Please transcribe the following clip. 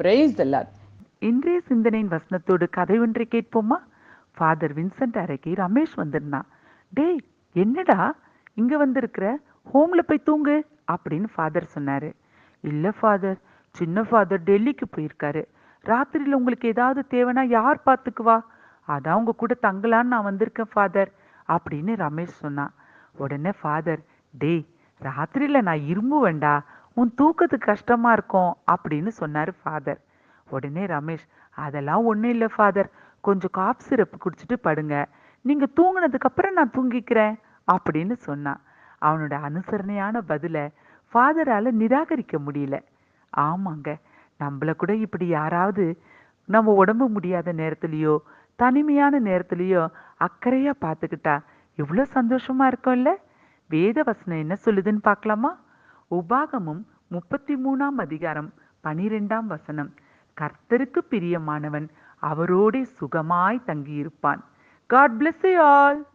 Price தல்லாத் இன்றைய சிந்தனையின் வசனத்தோடு கதை ஒன்றை கேட்போமா? ஃபாதர் வின்சென்ட் அறைக்கு ரமேஷ் வந்திருந்தான் டேய் என்னடா? இங்க வந்திருக்கிற? ஹோம்ல போய் தூங்கு அப்படின்னு ஃபாதர் சொன்னாரு. இல்ல ஃபாதர் சின்ன ஃபாதர் டெல்லிக்கு போயிருக்காரு. ராத்திரியில் உங்களுக்கு ஏதாவது தேவைன்னா யார் பார்த்துக்குவா? அதான் உங்க கூட தங்கலான்னு நான் வந்திருக்கேன் ஃபாதர் அப்படின்னு ரமேஷ் சொன்னான் உடனே ஃபாதர் டேய் ராத்திரியில் நான் இரும்புவேண்டா உன் தூக்கத்துக்கு கஷ்டமா இருக்கும் அப்படின்னு சொன்னாரு ஃபாதர் உடனே ரமேஷ் அதெல்லாம் ஒன்றும் இல்லை ஃபாதர் கொஞ்சம் காப் சிரப்பு குடிச்சிட்டு படுங்க. நீங்க தூங்குனதுக்கு அப்புறம் நான் தூங்கிக்கிறேன் அப்படின்னு சொன்னான் அவனோட அனுசரணையான பதிலை ஃபாதரால நிராகரிக்க முடியல. ஆமாங்க நம்மள கூட இப்படி யாராவது நம்ம உடம்பு முடியாத நேரத்துலையோ தனிமையான நேரத்துலையோ அக்கறையா பார்த்துக்கிட்டா எவ்வளோ சந்தோஷமா இருக்கும்ல? வேத வசனம் என்ன சொல்லுதுன்னு பார்க்கலாமா உபாகமும் முப்பத்தி மூணாம் அதிகாரம் பனிரெண்டாம் வசனம். கர்த்தருக்கு பிரியமானவன் அவரோடே சுகமாய் தங்கியிருப்பான். God plus all